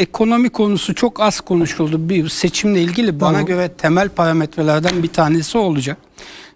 ekonomi konusu çok az konuşuldu. Bir seçimle ilgili bana Tamam. göre temel parametrelerden bir tanesi olacak.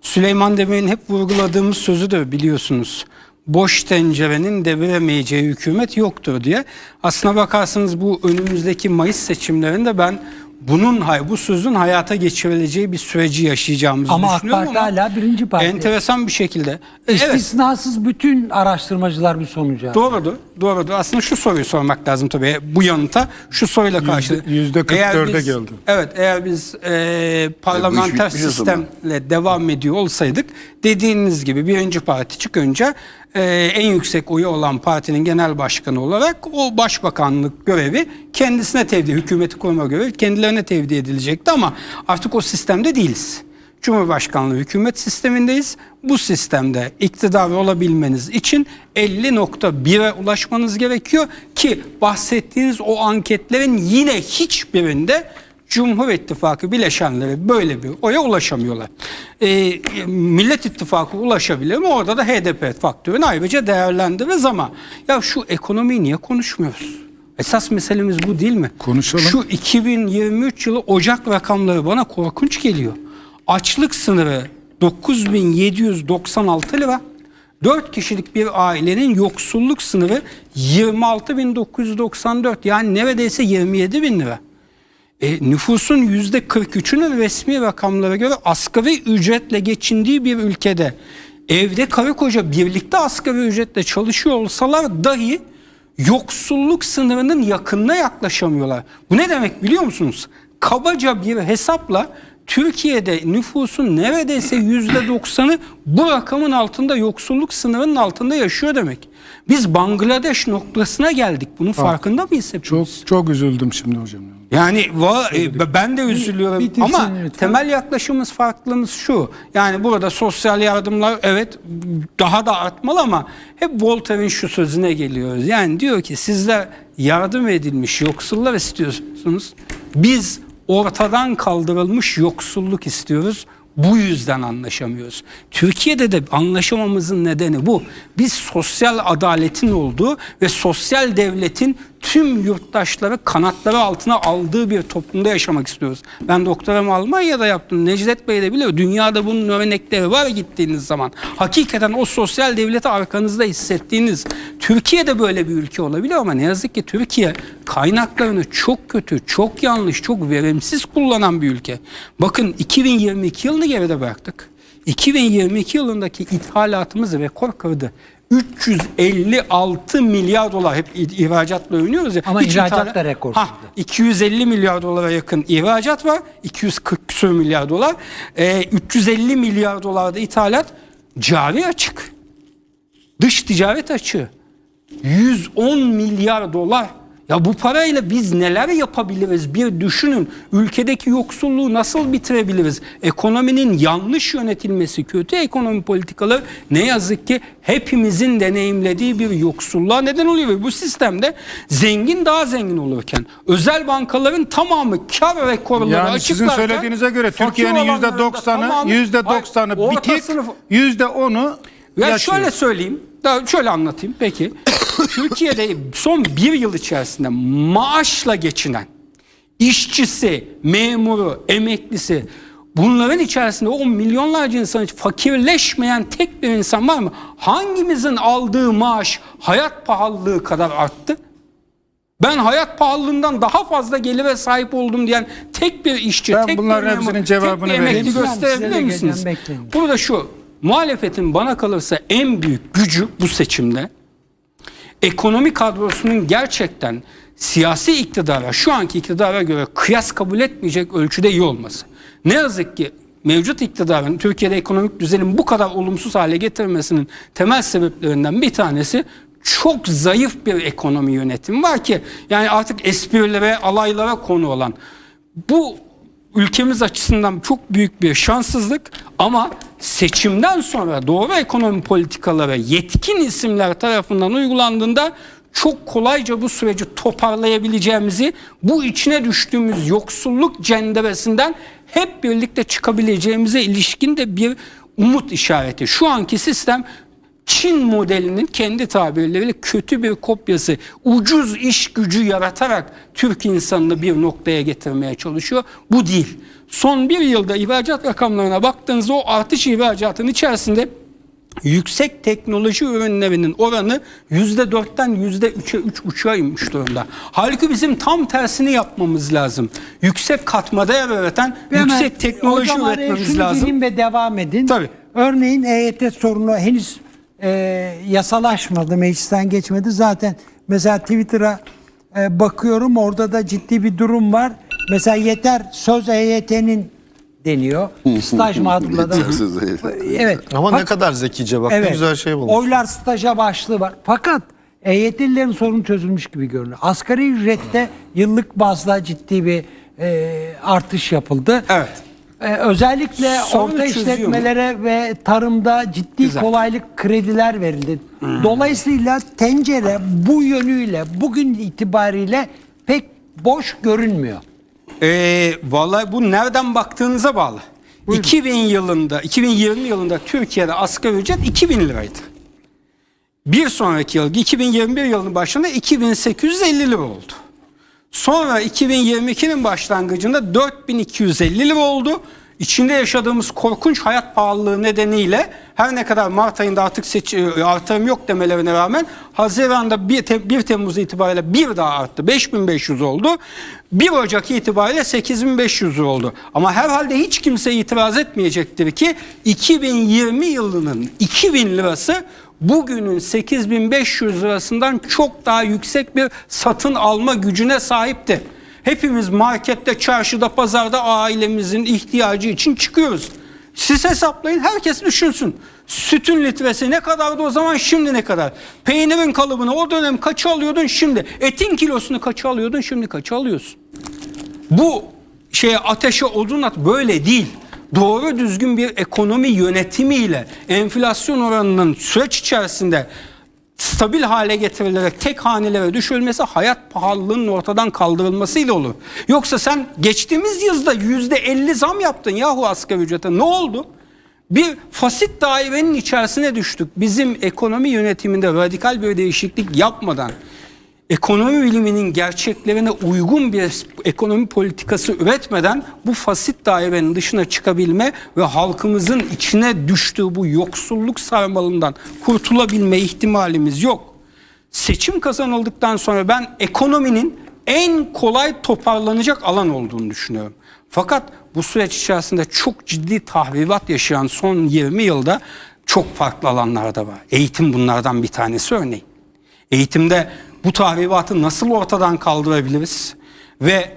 Süleyman Demirel'in hep vurguladığımız sözü de biliyorsunuz. Boş tencerenin deviremeyeceği hükümet yoktur diye. Aslına bakarsanız bu önümüzdeki Mayıs seçimlerinde ben bunun hay bu sözün hayata geçirileceği bir süreci yaşayacağımızı Ama AK düşünüyorum Parti ama hala birinci parti. enteresan bir şekilde. Evet. İstisnasız bütün araştırmacılar bir sonuca. Doğrudur, doğrudur. Aslında şu soruyu sormak lazım tabii bu yanıta. Şu soruyla karşı. yüzde Eğer 44'e biz- geldi. Evet, eğer biz e, parlamenter bitmiş o zaman. sistemle devam ediyor olsaydık, dediğiniz gibi birinci parti çıkınca e, en yüksek oyu olan partinin genel başkanı olarak o başbakanlık görevi kendisine tevdi, hükümeti kurma görevi kendilerine tevdi edilecekti ama artık o sistemde değiliz. Cumhurbaşkanlığı hükümet sistemindeyiz. Bu sistemde iktidar olabilmeniz için 50.1'e ulaşmanız gerekiyor ki bahsettiğiniz o anketlerin yine hiçbirinde Cumhur İttifakı bileşenleri böyle bir oya ulaşamıyorlar. Ee, Millet İttifakı ulaşabilir mi? Orada da HDP faktörünü ayrıca değerlendiririz ama ya şu ekonomiyi niye konuşmuyoruz? Esas meselemiz bu değil mi? Konuşalım. Şu 2023 yılı Ocak rakamları bana korkunç geliyor. Açlık sınırı 9796 lira. 4 kişilik bir ailenin yoksulluk sınırı 26.994 yani neredeyse 27 bin lira. E, nüfusun %43'ünün resmi rakamlara göre asgari ücretle geçindiği bir ülkede evde karı koca birlikte asgari ücretle çalışıyor olsalar dahi yoksulluk sınırının yakınına yaklaşamıyorlar. Bu ne demek biliyor musunuz? Kabaca bir hesapla Türkiye'de nüfusun neredeyse %90'ı bu rakamın altında yoksulluk sınırının altında yaşıyor demek. Biz Bangladeş noktasına geldik. Bunun farkında mıyız hepimiz? Çok çok üzüldüm şimdi hocam. Yani va- e, ben de üzülüyorum bitirsin ama lütfen. temel yaklaşımımız farklılığımız şu. Yani burada sosyal yardımlar evet daha da artmalı ama hep Voltaire'in şu sözüne geliyoruz. Yani diyor ki sizler yardım edilmiş yoksullar istiyorsunuz. Biz ortadan kaldırılmış yoksulluk istiyoruz. Bu yüzden anlaşamıyoruz. Türkiye'de de anlaşamamızın nedeni bu. Biz sosyal adaletin olduğu ve sosyal devletin tüm yurttaşları kanatları altına aldığı bir toplumda yaşamak istiyoruz. Ben doktoramı Almanya'da yaptım. Necdet Bey de biliyor. Dünyada bunun örnekleri var gittiğiniz zaman. Hakikaten o sosyal devleti arkanızda hissettiğiniz. Türkiye'de böyle bir ülke olabilir ama ne yazık ki Türkiye kaynaklarını çok kötü, çok yanlış, çok verimsiz kullanan bir ülke. Bakın 2022 yılını geride bıraktık. 2022 yılındaki ithalatımız rekor kırdı. 356 milyar dolar hep ihracatla övünüyoruz ya. Ama Hiç ihracat ithala- da rekor Ha, kırdı. 250 milyar dolara yakın ihracat var. 240 küsur milyar dolar. Ee, 350 milyar dolarda ithalat cari açık. Dış ticaret açığı. 110 milyar dolar. Ya bu parayla biz neler yapabiliriz bir düşünün. Ülkedeki yoksulluğu nasıl bitirebiliriz? Ekonominin yanlış yönetilmesi, kötü ekonomi politikaları ne yazık ki hepimizin deneyimlediği bir yoksulluğa neden oluyor. Ve bu sistemde zengin daha zengin olurken özel bankaların tamamı kar rekorları Yani sizin açıklarken söylediğinize göre Türkiye'nin yüzde olanların da doksanı, tamamı- yüzde Hayır, doksanı orta bitik, sınıf- yüzde onu ya yaşıyor. şöyle söyleyeyim. Daha şöyle anlatayım peki. Türkiye'de son bir yıl içerisinde maaşla geçinen işçisi, memuru, emeklisi bunların içerisinde o milyonlarca insan hiç fakirleşmeyen tek bir insan var mı? Hangimizin aldığı maaş hayat pahalılığı kadar arttı? Ben hayat pahalılığından daha fazla gelire sahip oldum diyen tek bir işçi, Ben tek bunların bir memur, hepsinin tek cevabını bir emekli vereyim. Gösterebilir misiniz? Burada şu muhalefetin bana kalırsa en büyük gücü bu seçimde ekonomi kadrosunun gerçekten siyasi iktidara şu anki iktidara göre kıyas kabul etmeyecek ölçüde iyi olması. Ne yazık ki mevcut iktidarın Türkiye'de ekonomik düzenin bu kadar olumsuz hale getirmesinin temel sebeplerinden bir tanesi çok zayıf bir ekonomi yönetimi var ki yani artık esprilere, alaylara konu olan bu ülkemiz açısından çok büyük bir şanssızlık ama seçimden sonra doğru ekonomi politikaları yetkin isimler tarafından uygulandığında çok kolayca bu süreci toparlayabileceğimizi, bu içine düştüğümüz yoksulluk cenderesinden hep birlikte çıkabileceğimize ilişkin de bir umut işareti. Şu anki sistem Çin modelinin kendi tabirleriyle kötü bir kopyası, ucuz iş gücü yaratarak Türk insanını bir noktaya getirmeye çalışıyor. Bu değil. Son bir yılda ihracat rakamlarına baktığınızda o artış ihracatın içerisinde yüksek teknoloji ürünlerinin oranı %4'ten %3'e 3,5'a inmiş durumda. Halbuki bizim tam tersini yapmamız lazım. Yüksek katma değer üreten hemen yüksek teknoloji hocam üretmemiz lazım. gireyim ve devam edin. Tabii. Örneğin EYT sorunu henüz e, yasalaşmadı, meclisten geçmedi. Zaten mesela Twitter'a e, bakıyorum orada da ciddi bir durum var. Mesela yeter söz EYT'nin deniyor. Staj. Yeter söz EYT. Evet. Ama Bak- ne kadar zekice bak ne güzel şey bulmuş. Oylar staja başlığı var. Fakat EYT'lilerin sorunu çözülmüş gibi görünüyor. Asgari ücrette yıllık bazda ciddi bir e, artış yapıldı. Evet. E, özellikle Sorunu orta çözüyor mu? işletmelere ve tarımda ciddi Güzel. kolaylık krediler verildi. Dolayısıyla tencere bu yönüyle bugün itibariyle pek boş görünmüyor. Ee, vallahi bu nereden baktığınıza bağlı. 2000 yılında, 2020 yılında Türkiye'de asgari ücret 2000 liraydı. Bir sonraki yıl 2021 yılının başında 2850 lira oldu. Sonra 2022'nin başlangıcında 4250 lira oldu. İçinde yaşadığımız korkunç hayat pahalılığı nedeniyle her ne kadar Mart ayında artık seç, e, artırım yok demelerine rağmen Haziran'da 1, Tem- 1 Temmuz itibariyle bir daha arttı. 5500 oldu. 1 Ocak itibariyle 8500 oldu. Ama herhalde hiç kimse itiraz etmeyecektir ki 2020 yılının 2000 lirası bugünün 8500 lirasından çok daha yüksek bir satın alma gücüne sahipti. Hepimiz markette, çarşıda, pazarda ailemizin ihtiyacı için çıkıyoruz. Siz hesaplayın, herkes düşünsün. Sütün litresi ne kadardı o zaman, şimdi ne kadar? Peynirin kalıbını o dönem kaça alıyordun, şimdi? Etin kilosunu kaça alıyordun, şimdi kaça alıyorsun? Bu şeye ateşe odun at böyle değil. Doğru düzgün bir ekonomi yönetimiyle enflasyon oranının süreç içerisinde stabil hale getirilerek tek hanelere düşürülmesi hayat pahalılığının ortadan kaldırılmasıyla olur. Yoksa sen geçtiğimiz yılda yüzde elli zam yaptın yahu asgari ücrete ne oldu? Bir fasit dairenin içerisine düştük. Bizim ekonomi yönetiminde radikal bir değişiklik yapmadan ekonomi biliminin gerçeklerine uygun bir ekonomi politikası üretmeden bu fasit dairenin dışına çıkabilme ve halkımızın içine düştüğü bu yoksulluk sarmalından kurtulabilme ihtimalimiz yok. Seçim kazanıldıktan sonra ben ekonominin en kolay toparlanacak alan olduğunu düşünüyorum. Fakat bu süreç içerisinde çok ciddi tahribat yaşayan son 20 yılda çok farklı alanlarda var. Eğitim bunlardan bir tanesi örneğin. Eğitimde bu tahribatı nasıl ortadan kaldırabiliriz? Ve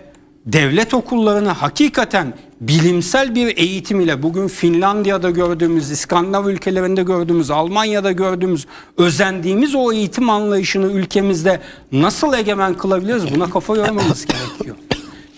devlet okullarını hakikaten bilimsel bir eğitim ile bugün Finlandiya'da gördüğümüz, İskandinav ülkelerinde gördüğümüz, Almanya'da gördüğümüz, özendiğimiz o eğitim anlayışını ülkemizde nasıl egemen kılabiliriz? Buna kafa yormamız gerekiyor.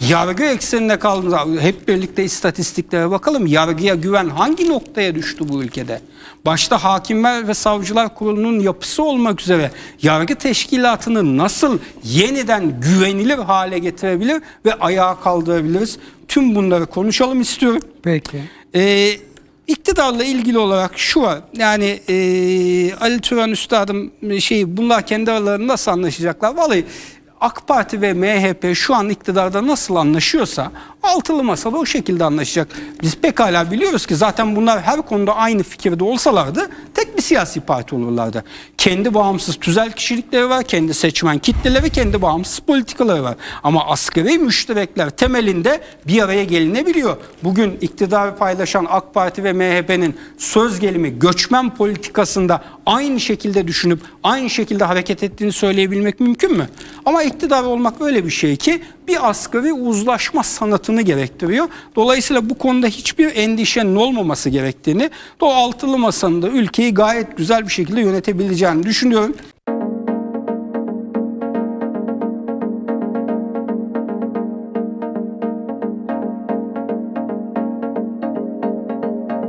Yargı ekseninde kaldığımız hep birlikte istatistiklere bakalım. Yargıya güven hangi noktaya düştü bu ülkede? Başta Hakimler ve Savcılar Kurulu'nun yapısı olmak üzere yargı teşkilatını nasıl yeniden güvenilir hale getirebilir ve ayağa kaldırabiliriz? Tüm bunları konuşalım istiyorum. Peki. Ee, iktidarla ilgili olarak şu var. Yani e, Ali Turan Üstad'ım şey bunlar kendi aralarında nasıl anlaşacaklar? Vallahi AK Parti ve MHP şu an iktidarda nasıl anlaşıyorsa altılı masada o şekilde anlaşacak. Biz pekala biliyoruz ki zaten bunlar her konuda aynı fikirde olsalardı tek bir siyasi parti olurlardı. Kendi bağımsız tüzel kişilikleri var, kendi seçmen kitleleri, kendi bağımsız politikaları var. Ama asgari müşterekler temelinde bir araya gelinebiliyor. Bugün iktidarı paylaşan AK Parti ve MHP'nin söz gelimi göçmen politikasında aynı şekilde düşünüp aynı şekilde hareket ettiğini söyleyebilmek mümkün mü? Ama iktidar olmak öyle bir şey ki bir asgari uzlaşma sanatını gerektiriyor. Dolayısıyla bu konuda hiçbir endişenin olmaması gerektiğini, o altılı masanın da ülkeyi gayet güzel bir şekilde yönetebileceğini düşünüyorum.